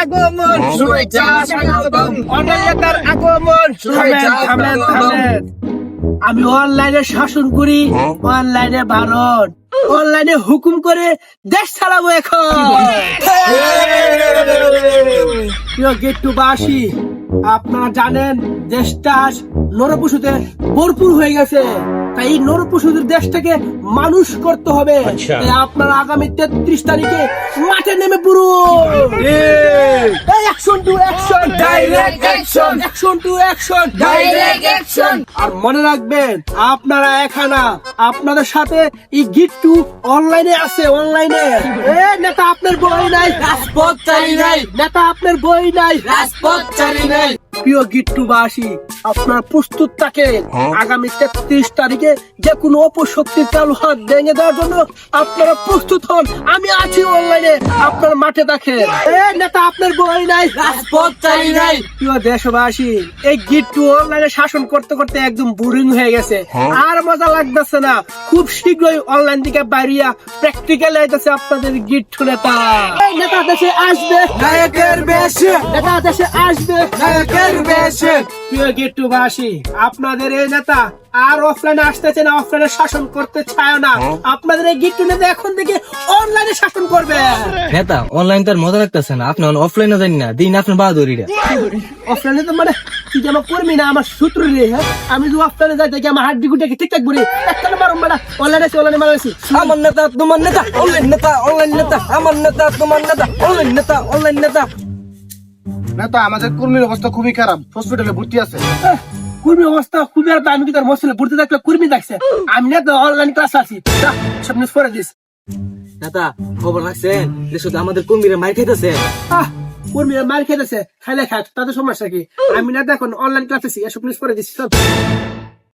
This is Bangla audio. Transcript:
আগমন। শুভেচ্ছা স্বাগতম। আগমন। শুভেচ্ছা। থামেন। আমি অনলাইনে শাসন করি অনলাইনে ভারত অনলাইনে হুকুম করে দেশ চালাবো এখন। প্রিয় গেট্টুবাসী আপনারা জানেন দেশটা নরপশুতে ভরপুর হয়ে গেছে। তাই এই নরপশুদের দেশটাকে মানুষ করতে হবে। তাই আপনারা আগামী তেত্রিশ তারিখে মাঠে নেমে পড়ুন। Action to action action! Action to! আর মনে রাখবেন আপনারা এখানা আপনাদের সাথে এই গিট্টু অনলাইনে আছে অনলাইনে এ। নেতা আপনার বই নাই। রাজপথ চাই নাই। নেতা আপনার বই নাই। রাজপথ চাই নাই। প্রিয় গিট্টুবাসী আপনার প্রস্তুত থাকেন আগামী তেত্রিশ তারিখে যে কোনো অপশক্তির চালু হাত ভেঙে দেওয়ার জন্য আপনারা প্রস্তুত হন। আমি আছি অনলাইনে আপনার মাঠে দেখেন। এ নেতা আপনার বই নাই। রাজপথ চাই নাই। প্রিয় দেশবাসী এই গিট্টু অনলাইনে শাসন করতে করতে একদম বোরিং হয়ে গেছে। আর মজা লাগতেছে না। খুব শীঘ্রই অনলাইন থেকে বাইরিয়া প্র্যাকটিক্যাল আইতেছে আপনাদের গিট্টু নেতা। এই নেতা দেশে আসবে। নায়কের বেশে। নেতা দেশে আসবে। নায়কের বেশে। প্রিয় গিট্টুবাসী আপনাদের এই নেতা আর অফলাইনে আসতেছে না অফলাইনে শাসন করতে চায় না। আপনাদের এই গিট্টু নেতা এখন থেকে অনলাইনে শাসন করবে। নেতা অনলাইন তার মজা লাগতেছে না। আপনি অফলাইনে জানি না দিন আপনার বাহাদুরিটা অফলাইনে তো মানে তুই যে আমার কর্মী না আমার সূত্র রে হ্যাঁ? আমি যদি অফলাইনে যাই দেখি আমার হাড্ডি গুটিকে ঠিকঠাক বলি একটা মারুম বেড়া অনলাইনে আছে অনলাইনে মারাইছি। আমার নেতা তোমার নেতা অনলাইন নেতা অনলাইন নেতা আমার নেতা তোমার নেতা অনলাইন নেতা অনলাইন নেতা। নেতা আমাদের কর্মীর অবস্থা খুবই খারাপ। হসপিটালে ভর্তি আছে। কর্মী অবস্থা খুবই আর আমি কি তার মশলে ভর্তি থাকলে কর্মী দেখছে? আমি না তো অনলাইন ক্লাস আছি। সব নিউজ করে দিস। নেতা খবর রাখছেন? যে শুধু আমাদের কর্মীরা মার খেতেছে কর্মীরা মার খেতেছে খাইলে খাক তাদের সমস্যা কি? আমি না দেখুন এখন অনলাইন ক্লাস আছি এসব নিউজ করে দিচ্ছি সব